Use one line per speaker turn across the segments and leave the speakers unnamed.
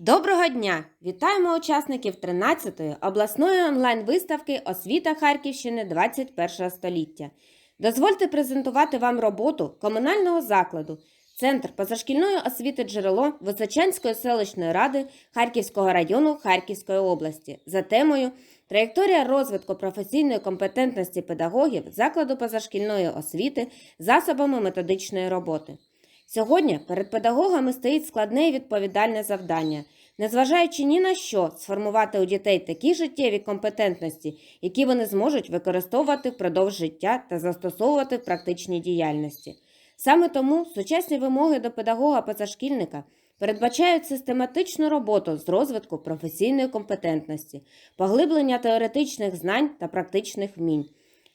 Доброго дня! Вітаємо учасників 13-ї обласної онлайн-виставки Освіта Харківщини 21 століття. Дозвольте презентувати вам роботу комунального закладу Центр позашкільної освіти джерело Височанської селищної ради Харківського району Харківської області за темою Траєкторія розвитку професійної компетентності педагогів закладу позашкільної освіти засобами методичної роботи. Сьогодні перед педагогами стоїть складне і відповідальне завдання, незважаючи ні на що, сформувати у дітей такі життєві компетентності, які вони зможуть використовувати впродовж життя та застосовувати в практичній діяльності. Саме тому сучасні вимоги до педагога-позашкільника передбачають систематичну роботу з розвитку професійної компетентності, поглиблення теоретичних знань та практичних вмінь.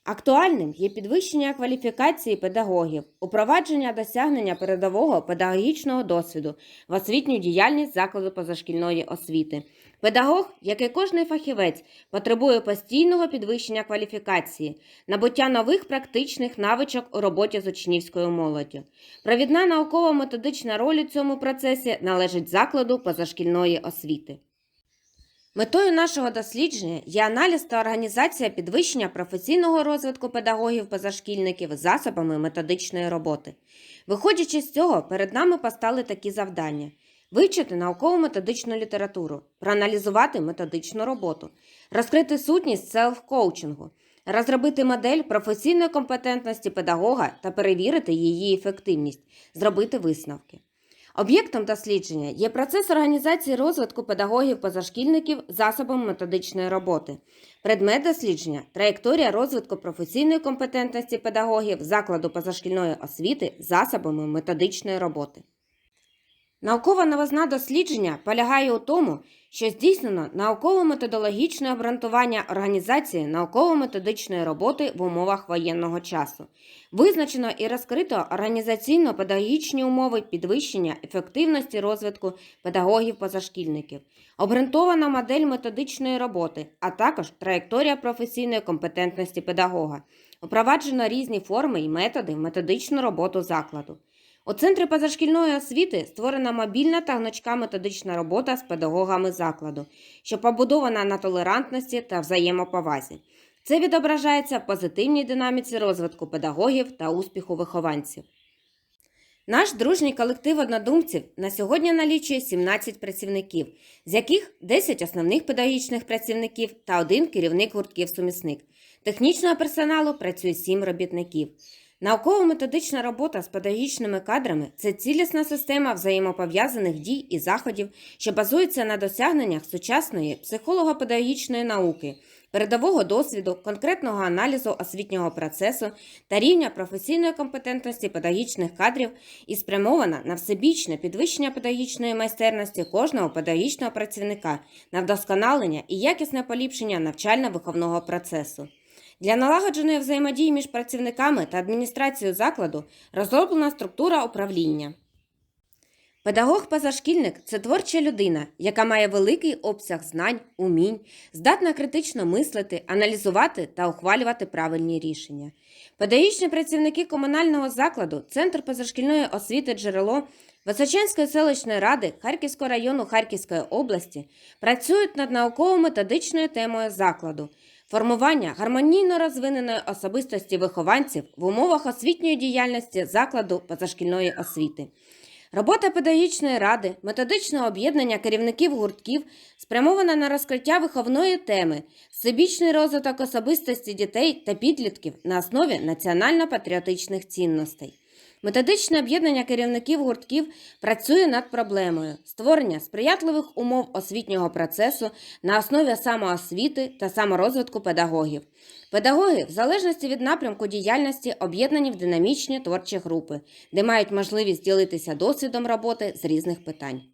Актуальним є підвищення кваліфікації педагогів, упровадження досягнення передового педагогічного досвіду в освітню діяльність закладу позашкільної освіти. Педагог, як і кожний фахівець, потребує постійного підвищення кваліфікації, набуття нових практичних навичок у роботі з учнівською молоддю. Провідна науково-методична роль у цьому процесі належить закладу позашкільної освіти. Метою нашого дослідження є аналіз та організація підвищення професійного розвитку педагогів-позашкільників засобами методичної роботи. Виходячи з цього, перед нами постали такі завдання: вивчити науково-методичну літературу, проаналізувати методичну роботу, розкрити сутність селф-коучингу, розробити модель професійної компетентності педагога та перевірити її ефективність, зробити висновки. Об'єктом дослідження є процес організації розвитку педагогів-позашкільників засобом методичної роботи. Предмет дослідження траєкторія розвитку професійної компетентності педагогів закладу позашкільної освіти засобами методичної роботи. Наукова новизна дослідження полягає у тому, що здійснено науково-методологічне обґрунтування організації науково-методичної роботи в умовах воєнного часу. Визначено і розкрито організаційно-педагогічні умови підвищення ефективності розвитку педагогів-позашкільників, обґрунтована модель методичної роботи, а також траєкторія професійної компетентності педагога. Впроваджено різні форми і методи в методичну роботу закладу. У центрі позашкільної освіти створена мобільна та гнучка методична робота з педагогами закладу, що побудована на толерантності та взаємоповазі. Це відображається в позитивній динаміці розвитку педагогів та успіху вихованців. Наш дружній колектив однодумців на сьогодні налічує 17 працівників, з яких 10 основних педагогічних працівників та один керівник гуртків-сумісник. Технічного персоналу працює 7 робітників. Науково-методична робота з педагогічними кадрами це цілісна система взаємопов'язаних дій і заходів, що базується на досягненнях сучасної психолого-педагогічної науки, передового досвіду, конкретного аналізу освітнього процесу та рівня професійної компетентності педагогічних кадрів і спрямована на всебічне підвищення педагогічної майстерності кожного педагогічного працівника на вдосконалення і якісне поліпшення навчально-виховного процесу. Для налагодженої взаємодії між працівниками та адміністрацією закладу розроблена структура управління. Педагог-позашкільник це творча людина, яка має великий обсяг знань, умінь, здатна критично мислити, аналізувати та ухвалювати правильні рішення. Педагогічні працівники комунального закладу, Центр позашкільної освіти джерело Височанської селищної ради Харківського району Харківської області працюють над науково-методичною темою закладу. Формування гармонійно розвиненої особистості вихованців в умовах освітньої діяльності закладу позашкільної освіти. Робота педагогічної ради, методичного об'єднання керівників гуртків спрямована на розкриття виховної теми, всебічний розвиток особистості дітей та підлітків на основі національно-патріотичних цінностей. Методичне об'єднання керівників гуртків працює над проблемою створення сприятливих умов освітнього процесу на основі самоосвіти та саморозвитку педагогів. Педагоги, в залежності від напрямку діяльності, об'єднані в динамічні творчі групи, де мають можливість ділитися досвідом роботи з різних питань.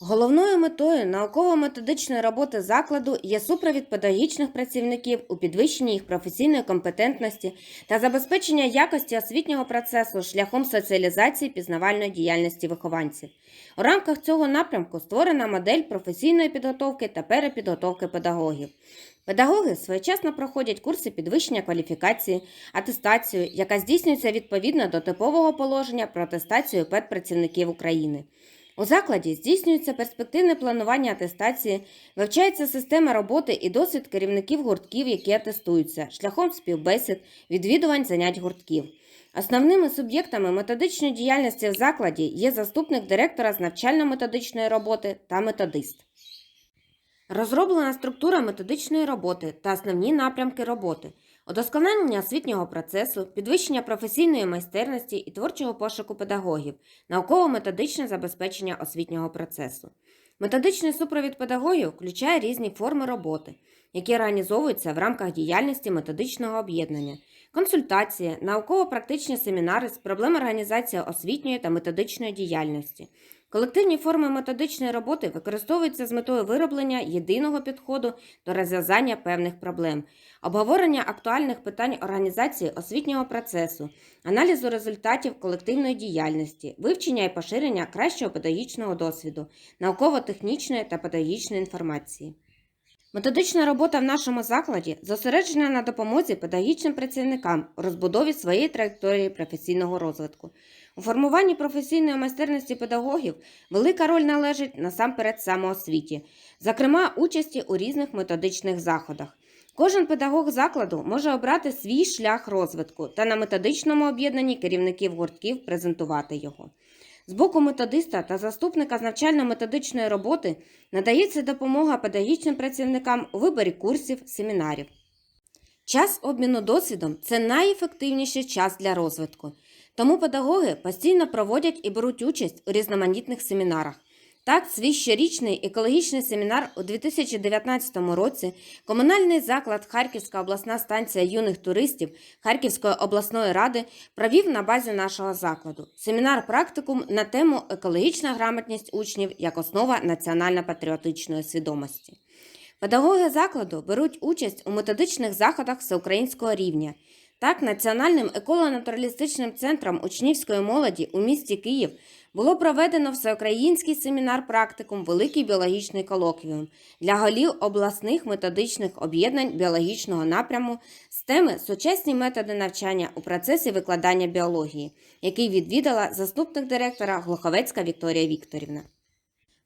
Головною метою науково-методичної роботи закладу є супровід педагогічних працівників у підвищенні їх професійної компетентності та забезпечення якості освітнього процесу шляхом соціалізації пізнавальної діяльності вихованців. У рамках цього напрямку створена модель професійної підготовки та перепідготовки педагогів. Педагоги своєчасно проходять курси підвищення кваліфікації, атестацію, яка здійснюється відповідно до типового положення про атестацію педпрацівників України. У закладі здійснюється перспективне планування атестації, вивчається система роботи і досвід керівників гуртків, які атестуються, шляхом співбесід, відвідувань занять гуртків. Основними суб'єктами методичної діяльності в закладі є заступник директора з навчально-методичної роботи та методист. Розроблена структура методичної роботи та основні напрямки роботи, удосконалення освітнього процесу, підвищення професійної майстерності і творчого пошуку педагогів, науково-методичне забезпечення освітнього процесу. Методичний супровід педагогів включає різні форми роботи, які організовуються в рамках діяльності методичного об'єднання, консультації, науково-практичні семінари з проблем організації освітньої та методичної діяльності. Колективні форми методичної роботи використовуються з метою вироблення єдиного підходу до розв'язання певних проблем, обговорення актуальних питань організації освітнього процесу, аналізу результатів колективної діяльності, вивчення і поширення кращого педагогічного досвіду, науково-технічної та педагогічної інформації. Методична робота в нашому закладі зосереджена на допомозі педагогічним працівникам у розбудові своєї траєкторії професійного розвитку. У формуванні професійної майстерності педагогів велика роль належить насамперед самоосвіті, зокрема участі у різних методичних заходах. Кожен педагог закладу може обрати свій шлях розвитку та на методичному об'єднанні керівників гуртків презентувати його. З боку методиста та заступника з навчально-методичної роботи надається допомога педагогічним працівникам у виборі курсів, семінарів. Час обміну досвідом це найефективніший час для розвитку. Тому педагоги постійно проводять і беруть участь у різноманітних семінарах. Так, свій щорічний екологічний семінар у 2019 році комунальний заклад Харківська обласна станція юних туристів Харківської обласної ради провів на базі нашого закладу. Семінар практикум на тему екологічна грамотність учнів як основа національно-патріотичної свідомості. Педагоги закладу беруть участь у методичних заходах всеукраїнського рівня. Так, Національним еколого-натуралістичним центром учнівської молоді у місті Київ було проведено всеукраїнський семінар практикум Великий біологічний колоквіум для голів обласних методичних об'єднань біологічного напряму з теми Сучасні методи навчання у процесі викладання біології, який відвідала заступник директора Глуховецька Вікторія Вікторівна.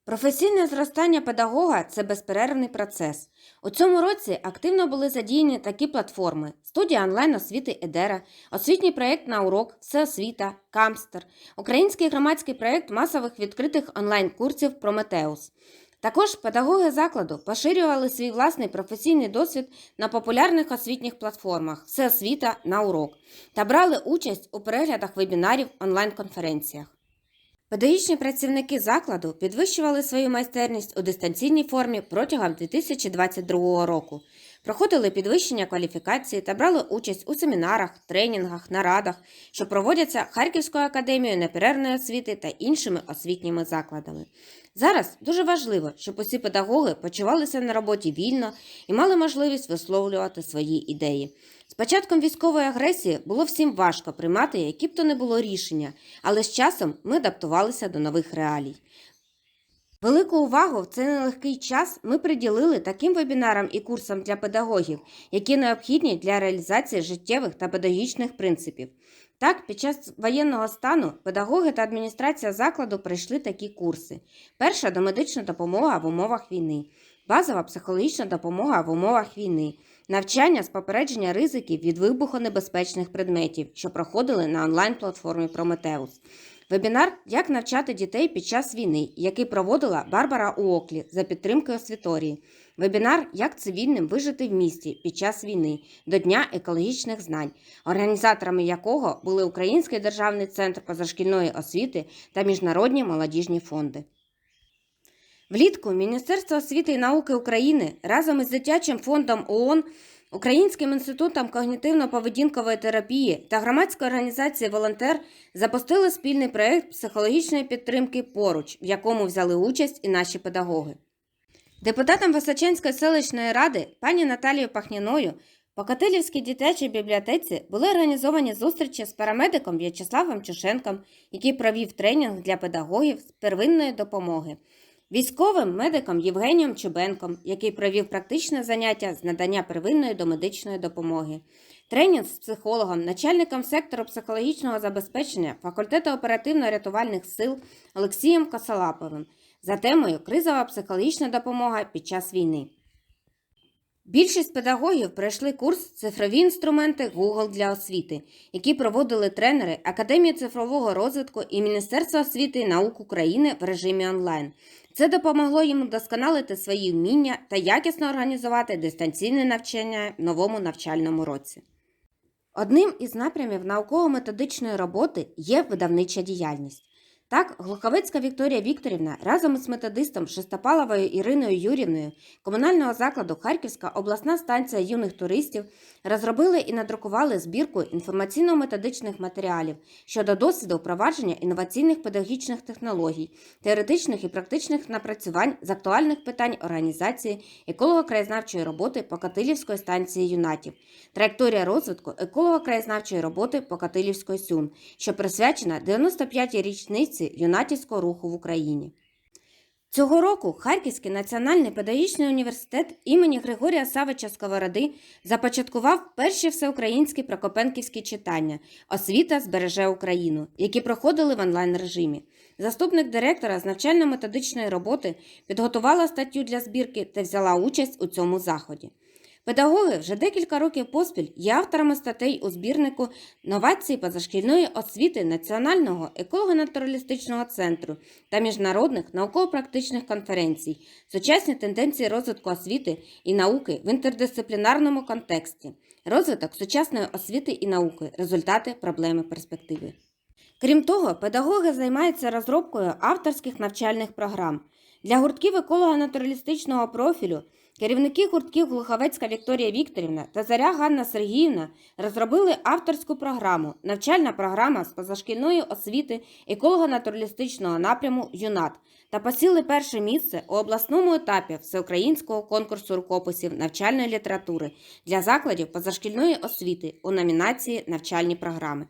Професійне зростання педагога це безперервний процес. У цьому році активно були задіяні такі платформи: студія онлайн освіти Едера, освітній проєкт на урок, Всеосвіта, Камстер, український громадський проєкт масових відкритих онлайн-курсів Прометеус. Також педагоги закладу поширювали свій власний професійний досвід на популярних освітніх платформах Всеосвіта на урок та брали участь у переглядах вебінарів онлайн-конференціях. Педагогічні працівники закладу підвищували свою майстерність у дистанційній формі протягом 2022 року, проходили підвищення кваліфікації та брали участь у семінарах, тренінгах, нарадах, що проводяться Харківською академією неперервної освіти та іншими освітніми закладами. Зараз дуже важливо, щоб усі педагоги почувалися на роботі вільно і мали можливість висловлювати свої ідеї. З початком військової агресії було всім важко приймати які б то не було рішення, але з часом ми адаптувалися до нових реалій. Велику увагу в цей нелегкий час ми приділили таким вебінарам і курсам для педагогів, які необхідні для реалізації життєвих та педагогічних принципів. Так, під час воєнного стану педагоги та адміністрація закладу пройшли такі курси: перша домедична допомога в умовах війни, базова психологічна допомога в умовах війни, навчання з попередження ризиків від вибухонебезпечних предметів, що проходили на онлайн-платформі Прометеус. Вебінар Як навчати дітей під час війни, який проводила Барбара Уоклі за підтримки освіторії. Вебінар Як цивільним вижити в місті під час війни до Дня екологічних знань, організаторами якого були Український державний центр позашкільної освіти та міжнародні молодіжні фонди. Влітку Міністерство освіти і науки України разом із дитячим фондом ООН, Українським інститутом когнітивно-поведінкової терапії та громадською організацією Волонтер запустили спільний проєкт психологічної підтримки поруч, в якому взяли участь і наші педагоги. Депутатом Височенської селищної ради пані Наталією Пахніною по Катилівській дитячій бібліотеці були організовані зустрічі з парамедиком В'ячеславом Чушенком, який провів тренінг для педагогів з первинної допомоги. Військовим медиком Євгенієм Чубенком, який провів практичне заняття з надання первинної домедичної допомоги, тренінг з психологом, начальником сектору психологічного забезпечення факультету оперативно-рятувальних сил Олексієм Косолаповим за темою Кризова психологічна допомога під час війни. Більшість педагогів пройшли курс Цифрові інструменти Google для освіти, які проводили тренери Академії цифрового розвитку і Міністерства освіти і наук України в режимі онлайн. Це допомогло їм вдосконалити свої вміння та якісно організувати дистанційне навчання в новому навчальному році. Одним із напрямів науково-методичної роботи є видавнича діяльність. Так, Глуховецька Вікторія Вікторівна разом із методистом Шестопаловою Іриною Юрівною комунального закладу Харківська обласна станція юних туристів розробили і надрукували збірку інформаційно-методичних матеріалів щодо досвіду впровадження інноваційних педагогічних технологій, теоретичних і практичних напрацювань з актуальних питань організації еколого-краєзнавчої роботи Покатилівської станції юнатів, траєкторія розвитку еколого-краєзнавчої роботи Покатилівської СЮН, що присвячена 95-й річниці юнатівського руху в Україні. Цього року Харківський національний педагогічний університет імені Григорія Савича Сковороди започаткував перші всеукраїнські прокопенківські читання Освіта збереже Україну, які проходили в онлайн режимі. Заступник директора з навчально-методичної роботи підготувала статтю для збірки та взяла участь у цьому заході. Педагоги вже декілька років поспіль є авторами статей у збірнику новації позашкільної освіти Національного еколого-натуралістичного центру та міжнародних науково-практичних конференцій, сучасні тенденції розвитку освіти і науки в інтердисциплінарному контексті, розвиток сучасної освіти і науки, результати, проблеми, перспективи. Крім того, педагоги займаються розробкою авторських навчальних програм. Для гуртків еколого-натуралістичного профілю керівники гуртків Глуховецька Вікторія Вікторівна та Заря Ганна Сергіївна розробили авторську програму Навчальна програма з позашкільної освіти еколого-натуралістичного напряму ЮНАТ та посіли перше місце у обласному етапі всеукраїнського конкурсу рукописів навчальної літератури для закладів позашкільної освіти у номінації Навчальні програми.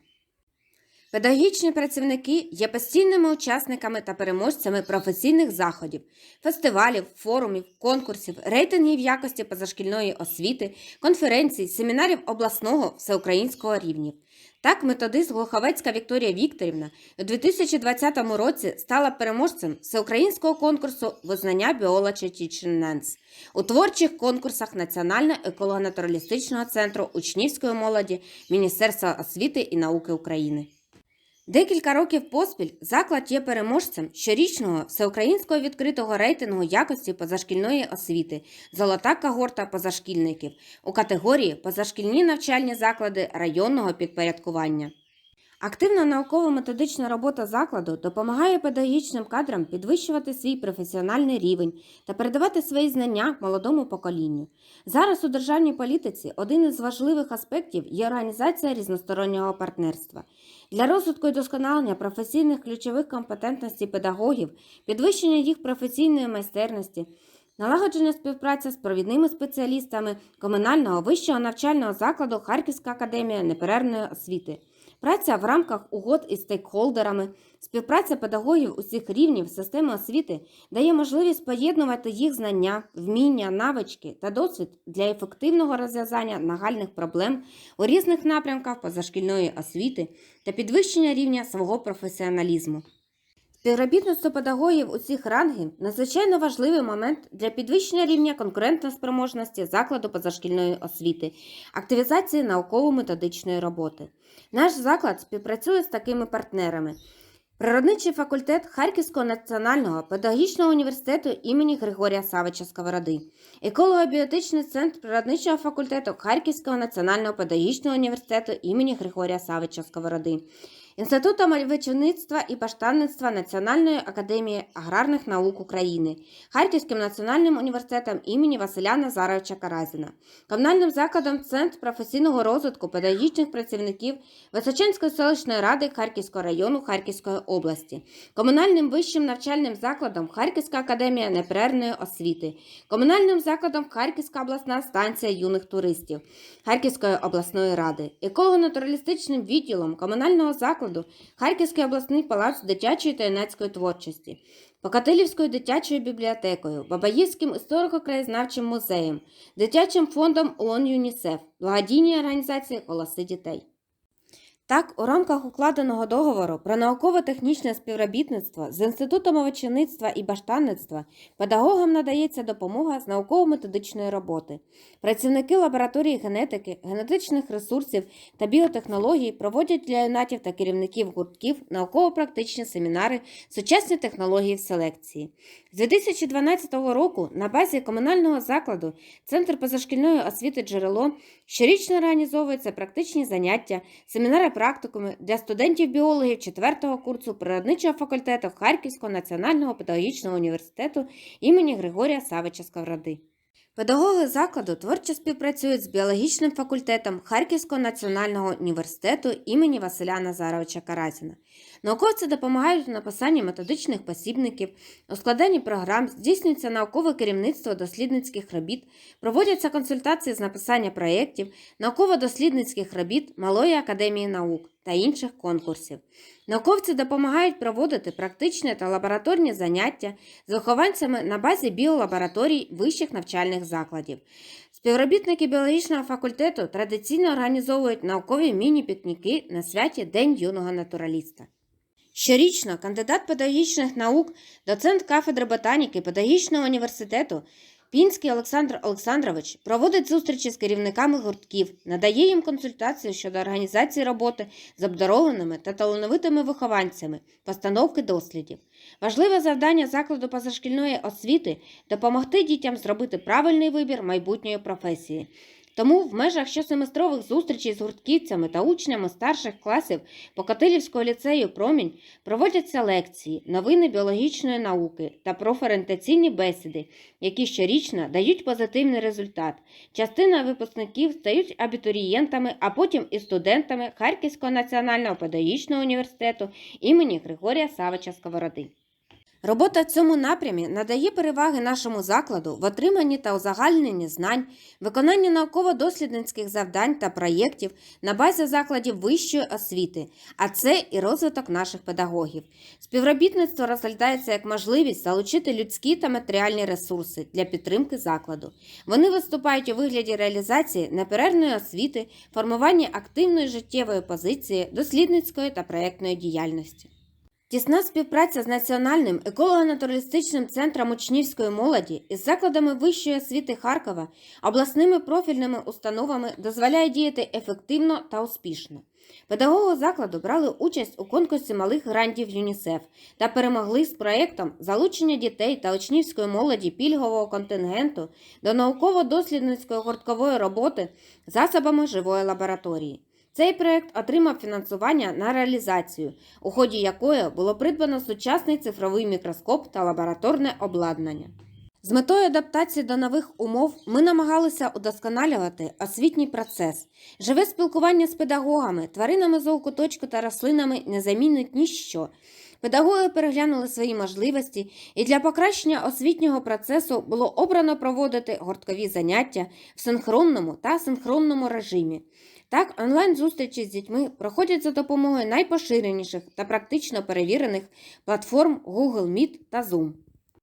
Педагогічні працівники є постійними учасниками та переможцями професійних заходів, фестивалів, форумів, конкурсів, рейтингів якості позашкільної освіти, конференцій, семінарів обласного всеукраїнського рівнів. Так, методист Глуховецька Вікторія Вікторівна у 2020 році стала переможцем всеукраїнського конкурсу визнання біолочі Тічененс у творчих конкурсах Національного еколого-натуралістичного центру учнівської молоді Міністерства освіти і науки України. Декілька років поспіль заклад є переможцем щорічного всеукраїнського відкритого рейтингу якості позашкільної освіти Золота когорта позашкільників у категорії Позашкільні навчальні заклади районного підпорядкування. Активна науково-методична робота закладу допомагає педагогічним кадрам підвищувати свій професіональний рівень та передавати свої знання молодому поколінню. Зараз у державній політиці один із важливих аспектів є організація різностороннього партнерства. Для розвитку і досконалення професійних ключових компетентностей педагогів, підвищення їх професійної майстерності. Налагодження співпраця з провідними спеціалістами комунального вищого навчального закладу Харківська академія неперервної освіти, праця в рамках угод із стейкхолдерами, співпраця педагогів усіх рівнів системи освіти дає можливість поєднувати їх знання, вміння, навички та досвід для ефективного розв'язання нагальних проблем у різних напрямках позашкільної освіти та підвищення рівня свого професіоналізму. Співробітництво педагогів усіх рангів надзвичайно важливий момент для підвищення рівня конкурентоспроможності закладу позашкільної освіти, активізації науково-методичної роботи. Наш заклад співпрацює з такими партнерами. Природничий факультет Харківського національного педагогічного університету імені Григорія Савича Сковороди, еколого-біотичний центр природничого факультету Харківського національного педагогічного університету імені Григорія Савича Сковороди, Інституту мальвичівництва і паштанництва Національної академії аграрних наук України, Харківським національним університетом імені Василя Назаровича Каразіна, комунальним закладом Центр професійного розвитку педагогічних працівників Височанської селищної ради Харківського району Харківської області, комунальним вищим навчальним закладом Харківська академія неперервної освіти, комунальним закладом Харківська обласна станція юних туристів Харківської обласної ради, еколого-натуралістичним відділом комунального закладу Харківський обласний палац дитячої та юнацької творчості, Покатилівською дитячою бібліотекою, Бабаївським історико-краєзнавчим музеєм, дитячим фондом ООН ЮНІСЕФ, благодійній організації Голоси дітей. Так, у рамках укладеного договору про науково-технічне співробітництво з Інститутом овочівництва і баштанництва педагогам надається допомога з науково-методичної роботи. Працівники лабораторії генетики, генетичних ресурсів та біотехнологій проводять для юнатів та керівників гуртків науково-практичні семінари сучасні технології в селекції. З 2012 року на базі комунального закладу Центр позашкільної освіти джерело щорічно організовуються практичні заняття, семінари практикуми для студентів-біологів 4-го курсу природничого факультету Харківського національного педагогічного університету імені Григорія Савича Сковороди. Педагоги закладу творчо співпрацюють з біологічним факультетом Харківського національного університету імені Василя Назаровича Каразіна. Науковці допомагають у написанні методичних посібників, у складанні програм, здійснюється наукове керівництво дослідницьких робіт, проводяться консультації з написання проєктів, науково-дослідницьких робіт Малої академії наук та інших конкурсів. Науковці допомагають проводити практичні та лабораторні заняття з вихованцями на базі біолабораторій вищих навчальних закладів. Співробітники біологічного факультету традиційно організовують наукові міні-пікніки на святі День юного натураліста. Щорічно кандидат педагогічних наук, доцент кафедри ботаніки Педагогічного університету Пінський Олександр Олександрович проводить зустрічі з керівниками гуртків, надає їм консультації щодо організації роботи з обдарованими та талановитими вихованцями, постановки дослідів. Важливе завдання закладу позашкільної освіти допомогти дітям зробити правильний вибір майбутньої професії. Тому в межах щосеместрових зустрічей з гуртківцями та учнями старших класів Покатилівського ліцею Промінь проводяться лекції, новини біологічної науки та профорієнтаційні бесіди, які щорічно дають позитивний результат. Частина випускників стають абітурієнтами, а потім і студентами Харківського національного педагогічного університету імені Григорія Савича Сковороди. Робота в цьому напрямі надає переваги нашому закладу в отриманні та узагальненні знань, виконанні науково-дослідницьких завдань та проєктів на базі закладів вищої освіти, а це і розвиток наших педагогів. Співробітництво розглядається як можливість залучити людські та матеріальні ресурси для підтримки закладу. Вони виступають у вигляді реалізації неперервної освіти, формування активної життєвої позиції, дослідницької та проєктної діяльності. Тісна співпраця з Національним еколого-натуралістичним центром учнівської молоді із закладами вищої освіти Харкова, обласними профільними установами дозволяє діяти ефективно та успішно. Педагоги закладу брали участь у конкурсі малих грантів ЮНІСЕФ та перемогли з проєктом залучення дітей та учнівської молоді пільгового контингенту до науково-дослідницької гурткової роботи засобами живої лабораторії. Цей проект отримав фінансування на реалізацію, у ході якої було придбано сучасний цифровий мікроскоп та лабораторне обладнання. З метою адаптації до нових умов ми намагалися удосконалювати освітній процес. Живе спілкування з педагогами, тваринами зоокуточку та рослинами не замінить ніщо. Педагоги переглянули свої можливості, і для покращення освітнього процесу було обрано проводити гурткові заняття в синхронному та асинхронному режимі. Так, онлайн-зустрічі з дітьми проходять за допомогою найпоширеніших та практично перевірених платформ Google Meet та Zoom.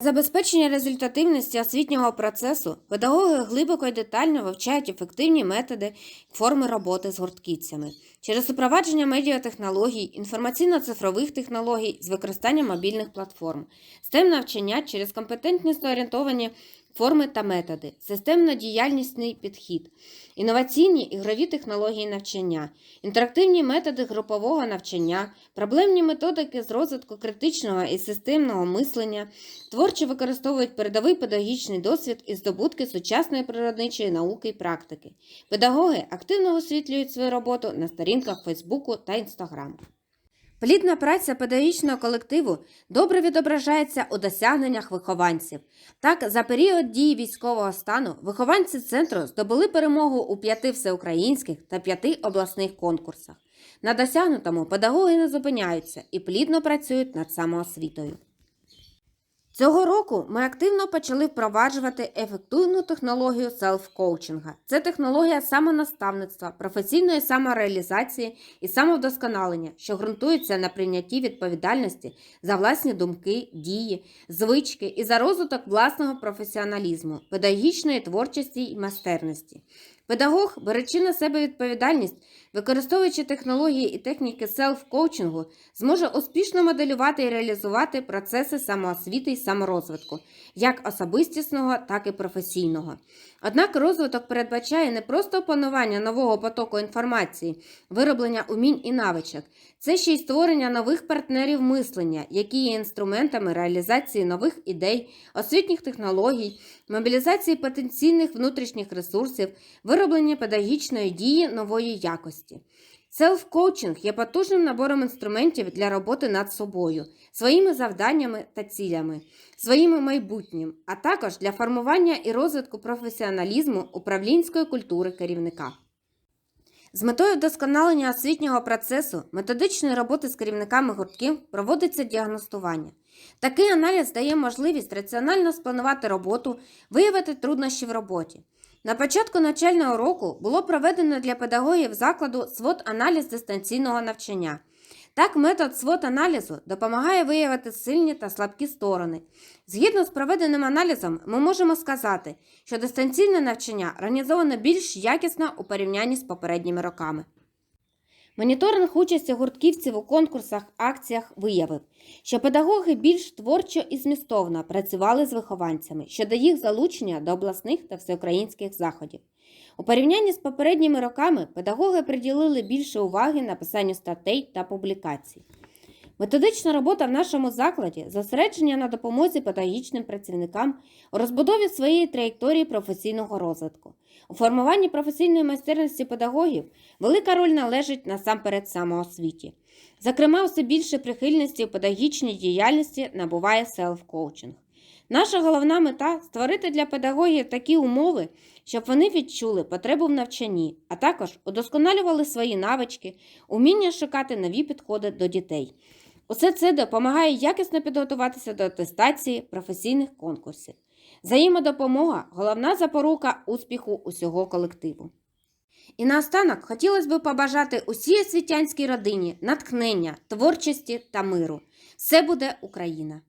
Забезпечення результативності освітнього процесу педагоги глибоко і детально вивчають ефективні методи форми роботи з гуртківцями через супровадження медіатехнологій, інформаційно-цифрових технологій з використанням мобільних платформ, STEM навчання через компетентність орієнтовані форми та методи, системно-діяльнісний підхід, інноваційні ігрові технології навчання, інтерактивні методи групового навчання, проблемні методики з розвитку критичного і системного мислення, творчо використовують передовий педагогічний досвід і здобутки сучасної природничої науки і практики. Педагоги активно освітлюють свою роботу на сторінках Фейсбуку та Інстаграму. Плідна праця педагогічного колективу добре відображається у досягненнях вихованців. Так, за період дії військового стану вихованці центру здобули перемогу у п'яти всеукраїнських та п'яти обласних конкурсах. На досягнутому педагоги не зупиняються і плідно працюють над самоосвітою. Цього року ми активно почали впроваджувати ефективну технологію селф-коучинга. Це технологія самонаставництва, професійної самореалізації і самовдосконалення, що ґрунтується на прийнятті відповідальності за власні думки, дії, звички і за розвиток власного професіоналізму, педагогічної творчості і майстерності. Педагог, беречи на себе відповідальність, використовуючи технології і техніки селф-коучингу, зможе успішно моделювати і реалізувати процеси самоосвіти і саморозвитку, як особистісного, так і професійного. Однак розвиток передбачає не просто опанування нового потоку інформації, вироблення умінь і навичок, це ще й створення нових партнерів мислення, які є інструментами реалізації нових ідей, освітніх технологій, мобілізації потенційних внутрішніх ресурсів, вироблення педагогічної дії нової якості. Селф-коучинг є потужним набором інструментів для роботи над собою, своїми завданнями та цілями, своїм майбутнім, а також для формування і розвитку професіоналізму управлінської культури керівника. З метою вдосконалення освітнього процесу методичної роботи з керівниками гуртків проводиться діагностування. Такий аналіз дає можливість раціонально спланувати роботу, виявити труднощі в роботі. На початку навчального року було проведено для педагогів закладу свод-аналіз дистанційного навчання. Так, метод свод-аналізу допомагає виявити сильні та слабкі сторони. Згідно з проведеним аналізом, ми можемо сказати, що дистанційне навчання організовано більш якісно у порівнянні з попередніми роками. Моніторинг участі гуртківців у конкурсах, акціях виявив, що педагоги більш творчо і змістовно працювали з вихованцями щодо їх залучення до обласних та всеукраїнських заходів. У порівнянні з попередніми роками педагоги приділили більше уваги написанню статей та публікацій. Методична робота в нашому закладі зосередження на допомозі педагогічним працівникам у розбудові своєї траєкторії професійного розвитку. У формуванні професійної майстерності педагогів велика роль належить насамперед самоосвіті. Зокрема, все більше прихильності в педагогічній діяльності набуває селф-коучинг. Наша головна мета створити для педагогів такі умови, щоб вони відчули потребу в навчанні, а також удосконалювали свої навички, уміння шукати нові підходи до дітей. Усе це допомагає якісно підготуватися до атестації професійних конкурсів. Взаємодопомога головна запорука успіху усього колективу. І наостанок хотілося б побажати усій освітянській родині натхнення, творчості та миру. Все буде Україна!